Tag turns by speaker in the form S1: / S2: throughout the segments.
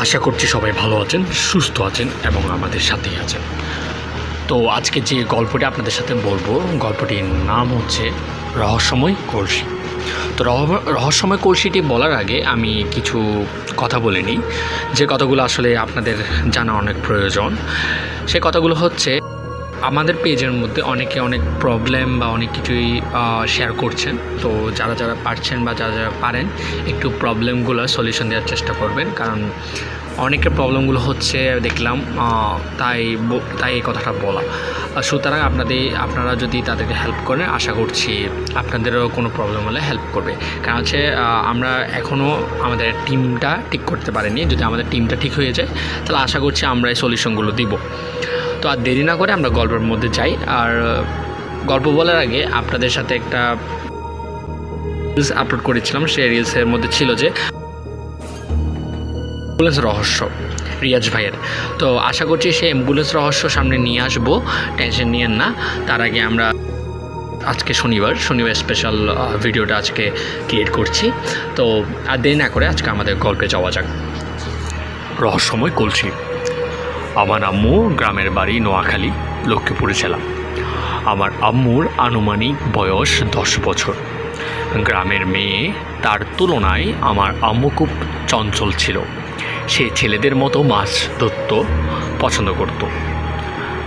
S1: আশা করছি সবাই ভালো আছেন, সুস্থ আছেন এবং আমাদের সাথেই আছেন। তো আজকে যে গল্পটি আপনাদের সাথে বলব, গল্পটির নাম হচ্ছে রহস্যময় কলসি। তো রহ- রহস্যময় কলসিটি বলার আগে আমি কিছু কথা বলে নিই। যে কথাগুলো আসলে আপনাদের জানা অনেক প্রয়োজন, সে কথাগুলো হচ্ছে আমাদের পেজের মধ্যে অনেকে অনেক প্রবলেম বা অনেক কিছুই শেয়ার করছেন। তো যারা যারা পারছেন বা যারা যারা পারেন, একটু প্রবলেমগুলো সলিউশন দেওয়ার চেষ্টা করবেন। কারণ অনেকের প্রবলেমগুলো হচ্ছে, দেখলাম তাই তাই এই কথাটা বলা। সুতরাং আপনাদের, আপনারা যদি তাদেরকে হেল্প করেন, আশা করছি আপনাদেরও কোনো প্রবলেম হলে হেল্প করবে। কারণ হচ্ছে আমরা এখনও আমাদের টিমটা ঠিক করতে পারিনি। যদি আমাদের টিমটা ঠিক হয়ে যায়, তাহলে আশা করছি আমরা এই সলিউশনগুলো দিব। তো আর দেরি না করে আমরা গল্পের মধ্যে যাই। আর গল্প বলার আগে আপনাদের সাথে একটা রিলস আপলোড করেছিলাম। সেই রিলসের মধ্যে ছিল যে, অ্যাম্বুলেন্স রহস্য, রিয়াজ ভাইয়ের। তো আশা করছি সেই অ্যাম্বুলেন্স রহস্য সামনে নিয়ে আসব। টেনশন নিয়েন না। তার আগে আমরা আজকে শনিবার শনিবার স্পেশাল ভিডিওটা আজকে ক্রিয়েট করছি। তো আর দেরি না করে আজকে আমাদের গল্পে যাওয়া যাক। রহস্যময় কলসি। আমার আম্মু গ্রামের বাড়ি নোয়াখালী, লক্ষ্মীপুরে ছিলাম। আমার আম্মুর আনুমানিক বয়স দশ বছর। গ্রামের মেয়ে তার তুলনায় আমার আম্মু খুব চঞ্চল ছিল। সে ছেলেদের মতো মাছ ধরতে, পছন্দ করত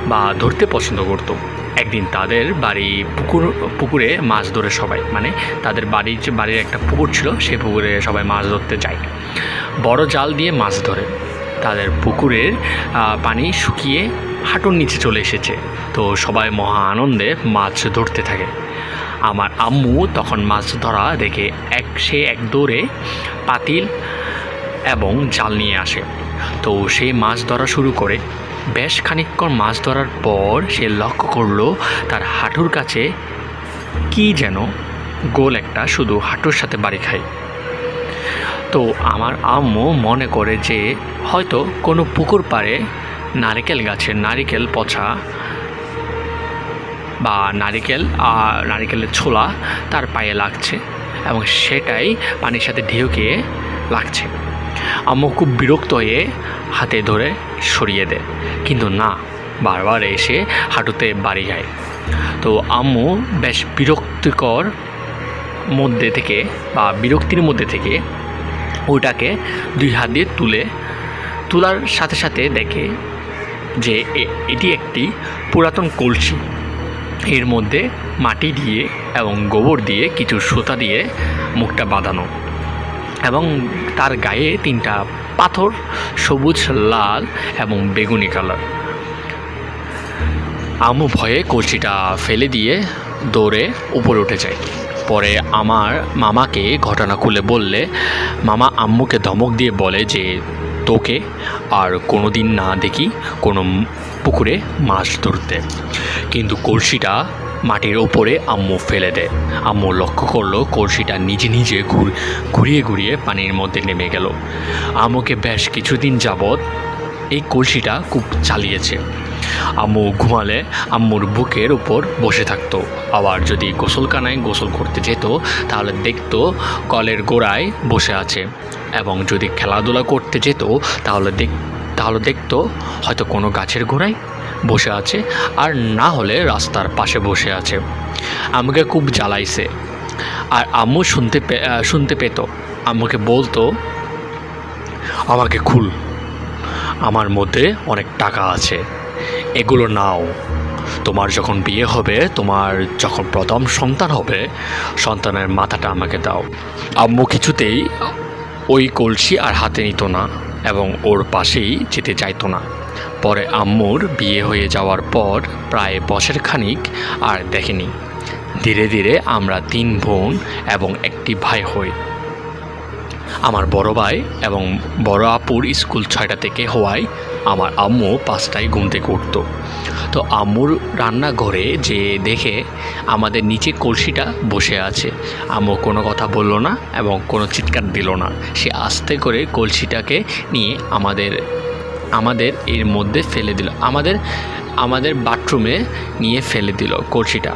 S1: বা ধরতে পছন্দ করত। একদিন তাদের বাড়ি পুকুর, পুকুরে মাছ ধরে সবাই মানে তাদের বাড়ির যে, বাড়ির একটা পুকুর ছিল, সেই পুকুরে সবাই মাছ ধরতে যায়। বড় জাল দিয়ে মাছ ধরে। তাদের পুকুরের পানি শুকিয়ে হাঁটুর নিচে চলে এসেছে। তো সবাই মহা আনন্দে মাছ ধরতে থাকে। আমার আম্মু তখন মাছ ধরা দেখে এক, সে এক দৌড়ে পাতিল এবং জাল নিয়ে আসে। তো সে মাছ ধরা শুরু করে। বেশ খানিকক্ষণ মাছ ধরার পর সে লক্ষ্য করল তার হাঁটুর কাছে কি যেন গোল একটা শুধু হাঁটুর সাথে বাড়ি খায়। তো আমার আম্মু মনে করে যে হয়তো কোনো পুকুর পাড়ে নারিকেল গাছের নারিকেল পচা বা নারিকেল আর নারিকেলের ছোলা তার পায়ে লাগছে এবং সেটাই পানির সাথে ঢেউ খেয়ে লাগছে। আম্মু খুব বিরক্ত হয়ে হাতে ধরে সরিয়ে দেয়। কিন্তু না, বারবার এসে হাঁটুতে বাড়ি যায়। তো আম্মু বেশ বিরক্তিকর মধ্যে থেকে বা বিরক্তির মধ্যে থেকে ওটাকে দুই হাত দিয়ে তুলে, তোলার সাথে সাথে দেখে যে এটি একটি পুরাতন কলসি। এর মধ্যে মাটি দিয়ে এবং গোবর দিয়ে কিছু সুতা দিয়ে মুখটা বাঁধানো এবং তার গায়ে তিনটা পাথর, সবুজ, লাল এবং বেগুনি কালার। আমু ভয়ে কলসিটা ফেলে দিয়ে দৌড়ে উপরে উঠে যায়। পরে আমার মামাকে ঘটনা খুলে বললে, মামা, আম্মুকে ধমক দিয়ে বলে যে তোকে আর কোনো দিন না দেখি কোনো পুকুরে মাছ ধরতে। কিন্তু কলসিটা মাটির ওপরে আম্মু ফেলে দেয়। আম্মু লক্ষ্য করল কলসিটা নিজে নিজে ঘুর- ঘুরিয়ে ঘুরিয়ে পানির মধ্যে নেমে গেল। আম্মুকে বেশ কিছুদিন যাবৎ এই কলসিটা খুব চালিয়েছে। আম্মু ঘুমালে আম্মুর বুকের উপর বসে থাকতো। আবার যদি গোসলখানায় গোসল করতে যেত, তাহলে দেখতো কলের গোড়ায় বসে আছে। এবং যদি খেলাধুলা করতে যেত, তাহলে দেখ, তাহলে দেখতো হয়তো কোনো গাছের গোড়ায় বসে আছে, আর না হলে রাস্তার পাশে বসে আছে। আমাকে খুব জ্বালাইছে। আর আম্মু শুনতে শুনতে পেত। আম্মুকে বলতো, আমাকে খুল। আমার মধ্যে অনেক টাকা আছে। এগুলো নাও। তোমার যখন বিয়ে হবে, তোমার যখন প্রথম সন্তান হবে, সন্তানের মাথাটা আমাকে দাও। আম্মু কিছুতেই ওই কলসি আর হাতে নিত না এবং ওর পাশেই যেতে চাইতো না। পরে আম্মুর বিয়ে হয়ে যাওয়ার পর প্রায় বছর খানিক আর দেখেনি। ধীরে ধীরে আমরা তিন বোন এবং একটি ভাই হই। আমার বড় ভাই এবং বড় আপুর স্কুল ছয়টা থেকে হওয়ায় আমার আম্মু পাঁচটায় ঘুম থেকে উঠতো। তো আম্মুর রান্নাঘরে যে দেখে আমাদের নিচে কলসিটা বসে আছে, আম্মু কোনো কথা বলল না এবং কোনো চিৎকার দিল না। সে আস্তে করে কলসিটাকে নিয়ে আমাদের আমাদের এর মধ্যে ফেলে দিল। আমাদের আমাদের বাথরুমে নিয়ে ফেলে দিল কলসিটা।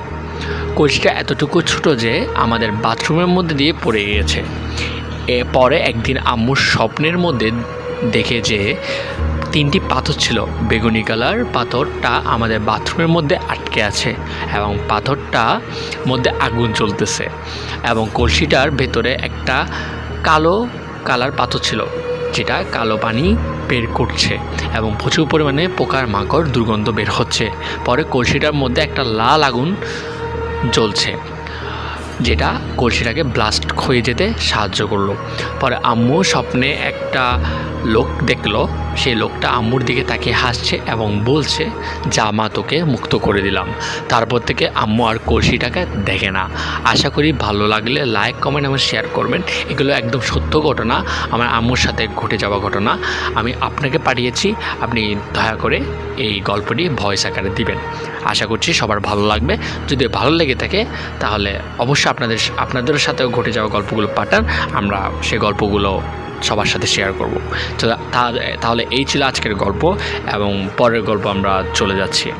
S1: কলসিটা এতটুকু ছোট যে আমাদের বাথরুমের মধ্যে দিয়ে পড়ে গিয়েছে। এরপরে একদিন আম্মুর স্বপ্নের মধ্যে দেখে যে তিনটি পাথর ছিল। বেগুনি কালার পাথরটা আমাদের বাথরুমের মধ্যে আটকে আছে এবং পাথরটা মধ্যে আগুন জ্বলতেছে এবং কলসিটার ভেতরে একটা কালো কালার পাথর ছিল, যেটা কালো পানি বের করছে এবং প্রচুর পরিমাণে পোকার মাকড় দুর্গন্ধ বের হচ্ছে। পরে কলসিটার মধ্যে একটা লাল আগুন জ্বলছে। যেটা কলসিটাকে ব্লাস্ট হয়ে যেতে সাহায্য করল। পরে আম্মু স্বপ্নে একটা লোক দেখল সেই লোকটা আম্মুর দিকে তাকিয়ে হাসছে এবং বলছে, যা মা তোকে মুক্ত করে দিলাম। তারপর থেকে আম্মু আর কলসিটাকে দেখে না। আশা করি ভালো লাগলে লাইক কমেন্ট এবং শেয়ার করবেন। এগুলো একদম সত্য ঘটনা। আমার আম্মুর সাথে ঘটে যাওয়া ঘটনা। আমি আপনাকে পাঠিয়েছি। আপনি দয়া করে এই গল্পটি ভয়েস আকারে দিবেন। আশা করছি সবার ভালো লাগবে। যদি ভালো লেগে থাকে, তাহলে অবশ্যই আপনাদের আপনাদের সাথেও ঘটে যাওয়া গল্পগুলো পাঠান। আমরা সে গল্পগুলো সবার সাথে শেয়ার করব। তো তাহলে এই ছিল আজকের গল্প এবং পরের গল্প আমরা চলে যাচ্ছি।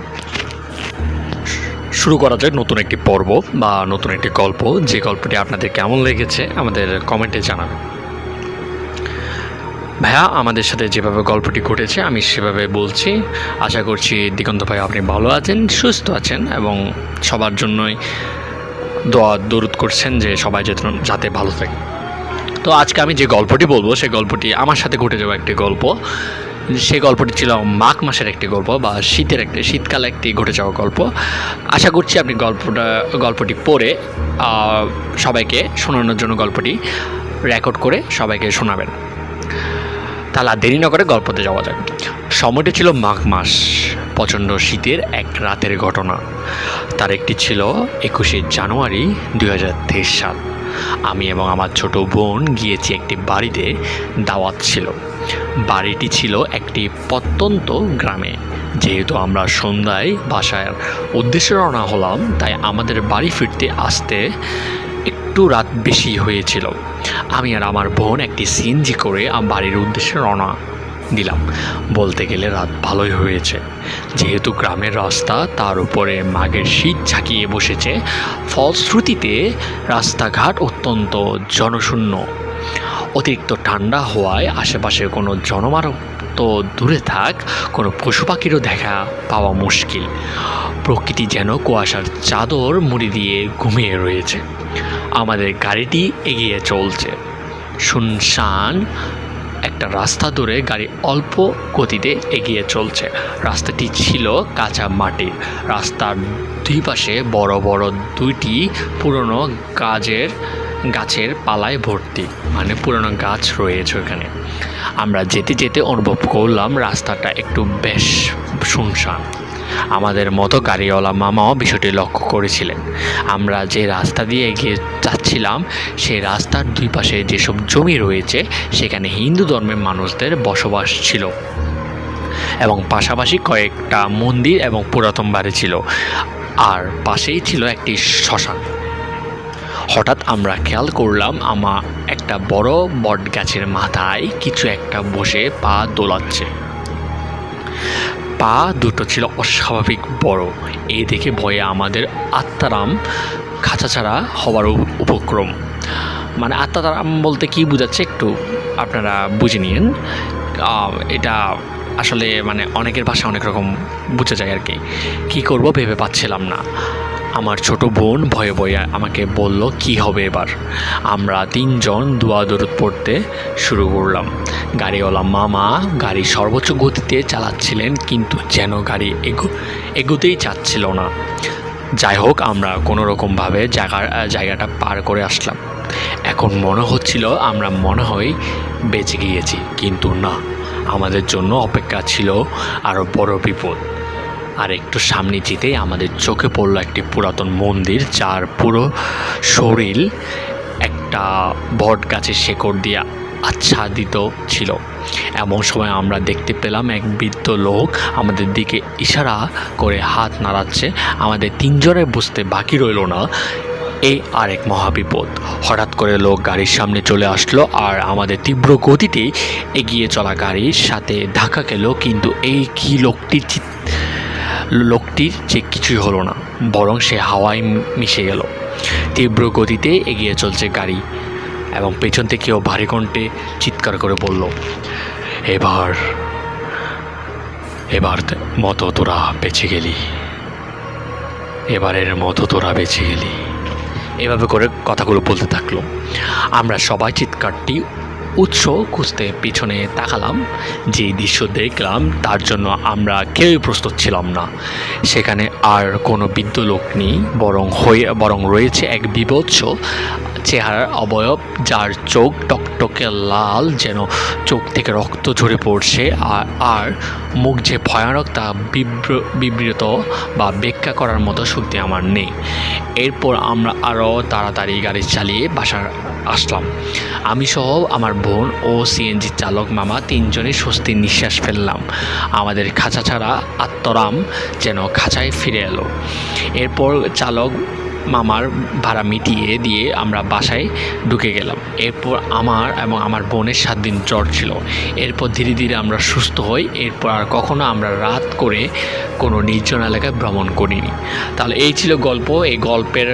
S1: শুরু করা যায় নতুন একটি পর্ব বা নতুন একটি গল্প। যে গল্পটি আপনাদের কেমন লেগেছে আমাদের কমেন্টে জানাবেন। ভাইয়া, আমাদের সাথে যেভাবে গল্পটি ঘটেছে, আমি সেভাবে বলছি। আশা করছি দিগন্ত ভাই আপনি ভালো আছেন, সুস্থ আছেন এবং সবার জন্যই দোয়া দরুদ করছেন যে সবাই যাতে ভালো থাকে। তো আজকে আমি যে গল্পটি বলব সেই গল্পটি আমার সাথে ঘটে যাওয়া একটি গল্প। সেই গল্পটি ছিল মাঘ মাসের একটি গল্প বা শীতের একটি, শীতকালে একটি ঘটে যাওয়া গল্প। আশা করছি আপনি গল্পটা, গল্পটি পড়ে সবাইকে শোনানোর জন্য গল্পটি রেকর্ড করে সবাইকে শোনাবেন। তাহলে আর দেরি না করে গল্পতে যাওয়া যাক। সময়টি ছিল মাঘ মাস, প্রচণ্ড শীতের এক রাতের ঘটনা। তার একটি ছিল একুশে জানুয়ারি দু হাজার তেইশ সাল। আমি এবং আমার ছোট বোন গিয়েছি একটি বাড়িতে, দাওয়াত ছিল। বাড়িটি ছিল একটি প্রত্যন্ত গ্রামে। যেহেতু আমরা সন্ধ্যায় বাসার উদ্দেশ্যে রওনা হলাম, তাই আমাদের বাড়ি ফিরতে আসতে একটু রাত বেশি হয়েছিল। আমি আর আমার বোন একটি সিএনজি করে বাড়ির উদ্দেশ্যে রওনা দিলাম। বলতে গেলে রাত ভালোই হয়েছে। যেহেতু গ্রামের রাস্তা তার উপরে মাঘের শীত ঝাঁকিয়ে বসেছে, ফলশ্রুতিতে রাস্তাঘাট অত্যন্ত জনশূন্য। অতিরিক্ত ঠান্ডা হওয়ায় আশেপাশে কোনো জনমানব তো দূরে থাক, কোনো পশু পাখিরও দেখা পাওয়া মুশকিল। প্রকৃতি যেন কুয়াশার চাদর মুড়ি দিয়ে ঘুমিয়ে রয়েছে। আমাদের গাড়িটি এগিয়ে চলছে। শুনশান একটা রাস্তা ধরে গাড়ি অল্প গতিতে এগিয়ে চলছে। রাস্তাটি ছিল কাঁচা মাটির। রাস্তার দুই পাশে বড় বড় দুইটি পুরনো গাছের গাছের পালায় ভর্তি মানে পুরনো গাছ রয়েছে ওখানে। আমরা যেতে যেতে অনুভব করলাম রাস্তাটা একটু বেশ শুনশান। আমাদের মতো গাড়িওয়ালা মামাও বিষয়টি লক্ষ্য করেছিলেন। আমরা যে রাস্তা দিয়ে এগিয়ে যাচ্ছিলাম সেই রাস্তার দুই পাশে যেসব জমি রয়েছে, সেখানে হিন্দু ধর্মের মানুষদের বসবাস ছিল। এবং পাশাপাশি কয়েকটা মন্দির এবং পুরাতন বাড়ি ছিল। আর পাশেই ছিল একটি শ্মশান। হঠাৎ আমরা খেয়াল করলাম, আমা একটা বড় বট গাছের মাথায় কিছু একটা বসে পা দোলাচ্ছে। পা দুটো ছিল অস্বাভাবিক বড়। এই দেখে ভয়ে আমাদের আত্মারাম খাঁচা ছাড়া হওয়ার উপ- উপক্রম। মানে আত্মারাম বলতে কি বোঝাচ্ছে একটু আপনারা বুঝে নিন এটা আসলে মানে অনেকের ভাষা অনেক রকম বুঝে যায় আর কি। কী করব ভেবে পাচ্ছিলাম না। আমার ছোট বোন ভয়ে ভয়ে আমাকে বলল, কি হবে এবার? আমরা তিনজন দোয়া দরুদ পড়তে শুরু করলাম। গাড়িওয়ালা মামা গাড়ি সর্বোচ্চ গতিতে চালাচ্ছিলেন, কিন্তু যেন গাড়ি এগো এগোতেই চাচ্ছিল না। যাই হোক, আমরা কোনো রকমভাবে জায়গা, জায়গাটা পার করে আসলাম। এখন মনে হচ্ছিল আমরা মনে হয় বেঁচে গিয়েছি, কিন্তু না। আমাদের জন্য অপেক্ষা ছিল আরও বড় বিপদ। আর একটু সামনে যেতেই আমাদের চোখে পড়ল একটি পুরাতন মন্দির, যার পুরো শরীর একটা বট গাছের শেকড় দিয়ে আচ্ছাদিত ছিল। এমন সময় আমরা দেখতে পেলাম এক বৃদ্ধ লোক আমাদের দিকে ইশারা করে হাত নাড়াচ্ছে। আমাদের তিনজনের বুঝতে বাকি রইল না। এই আরেক মহাবিপদ। হঠাৎ করে লোক গাড়ির সামনে চলে আসলো আর আমাদের তীব্র গতিতে এগিয়ে চলা গাড়ির সাথে ধাক্কা খেল, কিন্তু এই কি লোকটির লোকটির যে কিছুই হলো না, বরং সে হাওয়ায় মিশে গেল। তীব্র গতিতে এগিয়ে চলছে গাড়ি। এবং পেছন থেকেও ভারী কণ্ঠে চিৎকার করে বলল, এবার এবার মতো তোরা বেঁচে গেলি। এবারের মতো তোরা বেঁচে গেলি। এভাবে করে কথাগুলো বলতে থাকল। আমরা সবাই চিৎকারটি, উৎস খুঁজতে পিছনে তাকালাম। যে দৃশ্য দেখলাম, তার জন্য আমরা কেউই প্রস্তুত ছিলাম না। সেখানে আর কোনো বৃদ্ধ লোক নেই, বরং হয়ে, বরং রয়েছে এক বিভৎস চেহারার অবয়ব যার চোখ টকটকে লাল যেন চোখ থেকে রক্ত ঝরে পড়ছে, আর আর মুখ যে ভয়ানক তা বিব্র, বিবৃত বা ব্যাখ্যা করার মতো শক্তি আমার নেই। এরপর আমরা আরও তাড়াতাড়ি গাড়ি চালিয়ে বাসার আসলাম। আমি সহ আমার বোন ও সিএনজি চালক মামা তিনজনই স্বস্তির নিঃশ্বাস ফেললাম। আমাদের খাঁচা ছাড়া আত্মরাম যেন খাঁচায় ফিরে এলো। এরপর চালক মামার ভাড়া মিটিয়ে দিয়ে আমরা বাসায় ঢুকে গেলাম। এরপর আমার এবং আমার বোনের সাত দিন জ্বর ছিল। এরপর ধীরে ধীরে আমরা সুস্থ হই। এরপর আর কখনো আমরা রাত করে কোনো নির্জন এলাকায় ভ্রমণ করিনি। তাহলে এই ছিল গল্প। এই গল্পের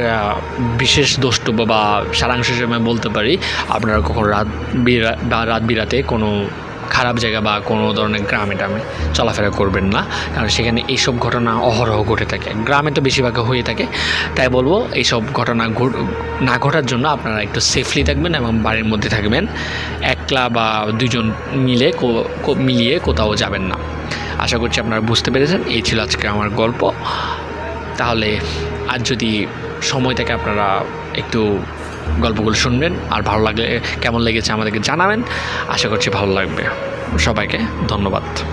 S1: বিশেষ দ্রষ্টব্য বা সারাংশ হিসেবে বলতে পারি, আপনারা কখনো রাত বিরা, বা রাত বিরাতে কোনো খারাপ জায়গা বা কোনো ধরনের গ্রামে টামে চলাফেরা করবেন না। কারণ সেখানে এইসব ঘটনা অহরহ ঘটে থাকে। গ্রামে তো বেশিরভাগ হয়ে থাকে। তাই বলব, এইসব ঘটনা ঘট- না ঘটার জন্য আপনারা একটু সেফলি থাকবেন এবং বাড়ির মধ্যে থাকবেন। একলা বা দুজন মিলে মিলিয়ে কোথাও যাবেন না। আশা করছি আপনারা বুঝতে পেরেছেন। এই ছিল আজকে আমার গল্প। তাহলে আর যদি সময় থেকে আপনারা একটু গল্পগুলো শুনবেন আর ভালো লাগলে কেমন লেগেছে আমাদেরকে জানাবেন। আশা করছি ভালো লাগবে। সবাইকে ধন্যবাদ।